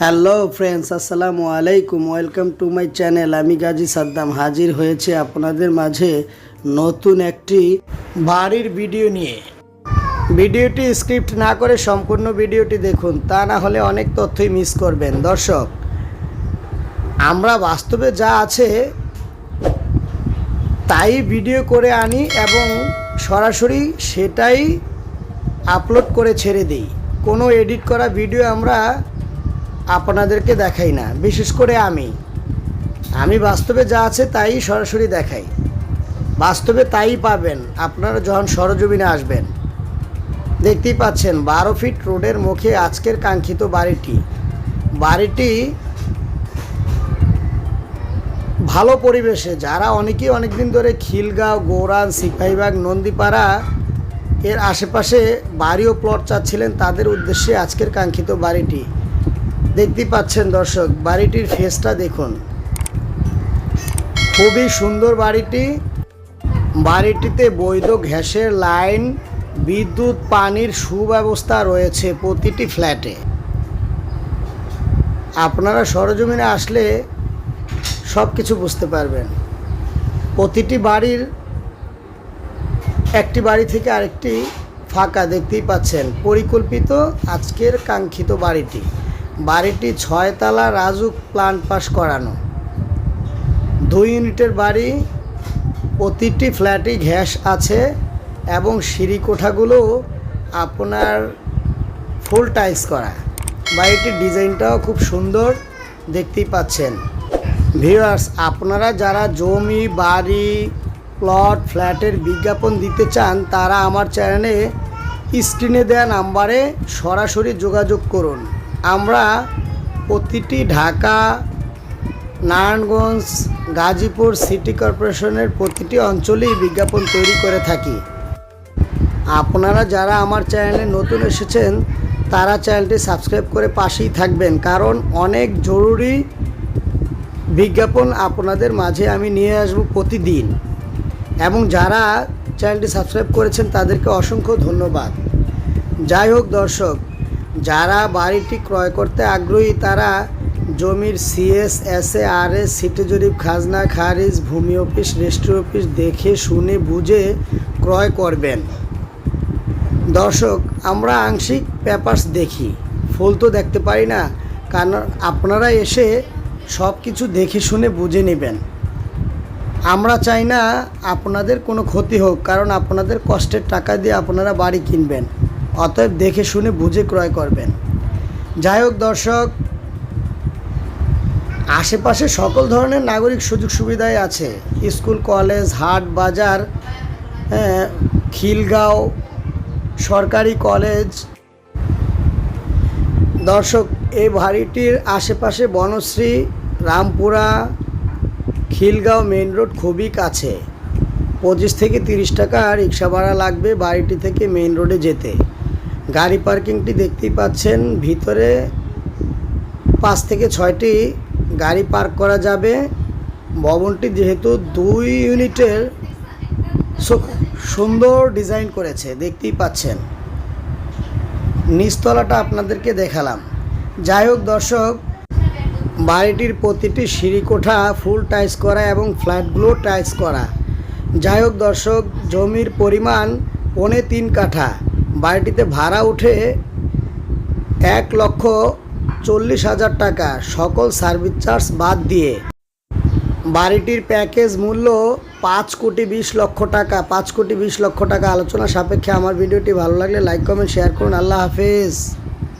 Hello friends, আসসালামু আলাইকুম, welcome to my channel. আমি গাজী সাদ্দাম হাজির হয়েছে আপনাদের মাঝে নতুন একটি বাড়ির ভিডিও নিয়ে। ভিডিওটি স্ক্রিপ্ট না করে সম্পূর্ণ ভিডিওটি দেখুন, তা না হলে অনেক তথ্যই মিস করবেন। দর্শক, আমরা বাস্তবে যা আছে তাই ভিডিও করে আনি এবং সরাসরি সেটাই আপলোড করে ছেড়ে দিই। কোনো এডিট করা ভিডিও আমরা আপনাদেরকে দেখাই না, বিশেষ করে আমি। আমি বাস্তবে যা আছে তাই সরাসরি দেখাই। বাস্তবে তাই পাবেন, আপনারা যখন সরজমিনে আসবেন। দেখতেই পাচ্ছেন, বারো ফিট রোডের মুখে আজকের কাঙ্ক্ষিত বাড়িটি। বাড়িটি ভালো পরিবেশে, যারা অনেকেই অনেকদিন ধরে খিলগাঁও, গৌরান, সিপাহীবাগ, নন্দীপাড়া এর আশেপাশে বাড়ি ও প্লট চাচ্ছিলেন, তাদের উদ্দেশ্যে আজকের কাঙ্ক্ষিত বাড়িটি। দেখতেই পাচ্ছেন দর্শক, বাড়িটির ফেসটা দেখুন। খুবই সুন্দর বাড়িটি। বাড়িটিতে বৈধ গ্যাসের লাইন, বিদ্যুৎ, পানির সুব্যবস্থা রয়েছে প্রতিটি ফ্ল্যাটে। আপনারা সরজমিনে আসলে সব কিছু বুঝতে পারবেন। প্রতিটি বাড়ির একটি বাড়ি থেকে আরেকটি ফাঁকা দেখতেই পাচ্ছেন। পরিকল্পিত আজকের কাঙ্ক্ষিত বাড়িটি। বাড়িটি ছয়তলা রাজুক প্লান্ট পাস করানো। দুই ইউনিটের বাড়ি, প্রতিটি ফ্ল্যাটে গ্যাস আছে এবং সিঁড়ি কোঠাগুলো আপনার ফুল টাইলস করা। বাড়িটির ডিজাইনটাও খুব সুন্দর, দেখতেই পাচ্ছেন। ভিউয়ার্স, আপনারা যারা জমি, বাড়ি প্লট ফ্ল্যাটের বিজ্ঞাপন দিতে চান, তারা আমার চ্যানেলে স্ক্রিনে দেওয়া নাম্বারে সরাসরি যোগাযোগ করুন। আমরা প্রতিটি ঢাকা, নারায়ণগঞ্জ, গাজীপুর সিটি কর্পোরেশনের প্রতিটি অঞ্চলেই বিজ্ঞাপন তৈরি করে থাকি। আপনারা যারা আমার চ্যানেলে নতুন এসেছেন, তারা চ্যানেলটি সাবস্ক্রাইব করে পাশেই থাকবেন, কারণ অনেক জরুরি বিজ্ঞাপন আপনাদের মাঝে আমি নিয়ে আসব প্রতিদিন। এবং যারা চ্যানেলটি সাবস্ক্রাইব করেছেন, তাদেরকে অসংখ্য ধন্যবাদ। যাই হোক দর্শক যারা বাড়িটি ক্রয় করতে আগ্রহী, তারা জমির CS S A R S city জরিপ, খাজনা, খারিজ, ভূমি অফিস, রেজিস্ট্রি অফিস দেখে, শুনে, বুঝে ক্রয় করবেন। দর্শক, আমরা আংশিক পেপারস দেখি। ফুল তো দেখতে পারি না, কারণ আপনারা এসে সব কিছু দেখে, শুনে, বুঝে নেবেন। আমরা চাই না আপনাদের কোনো ক্ষতি হোক, কারণ আপনাদের কষ্টের টাকা দিয়ে আপনারা বাড়ি কিনবেন। অতএব দেখে শুনে বুঝে ক্রয় করবেন। যাই হোক দর্শক আশেপাশে সকল ধরনের নাগরিক সুযোগ সুবিধাই আছে। স্কুল কলেজ হাট বাজার হ্যাঁ, খিলগাঁও সরকারি কলেজ। দর্শক এই বাড়িটির আশেপাশে বনশ্রী রামপুরা খিলগাঁও মেন রোড খুবই কাছে। পঁচিশ থেকে তিরিশ টাকা রিক্সা ভাড়া লাগবে বাড়িটি থেকে মেন রোডে যেতে। গাড়ি পার্কিংটি দেখতেই পাচ্ছেন। ভিতরে পাঁচ থেকে ছয়টি গাড়ি পার্ক করা যাবে। ভবনটি যেহেতু দুই ইউনিটের সুন্দর ডিজাইন করেছে, দেখতেই পাচ্ছেন। নিচতলাটা আপনাদেরকে দেখালাম। যাই হোক দর্শক, বাড়িটির প্রতিটি সিঁড়িকোঠা ফুল টাইস করা এবং ফ্ল্যাটগুলো টাইস করা। যাই হোক দর্শক, জমির পরিমাণ পনে তিন কাঠা। বাড়িটিতে ভাড়া উঠে এক লক্ষ চল্লিশ হাজার টাকা সকল সার্ভিস চার্জ বাদ দিয়ে বাড়িটির প্যাকেজ মূল্য পাঁচ কোটি বিশ লক্ষ টাকা। পাঁচ কোটি বিশ লক্ষ টাকা আলোচনা সাপেক্ষে আমার ভিডিওটি ভালো লাগলে লাইক, কমেন্ট, শেয়ার করুন। আল্লাহ হাফেজ।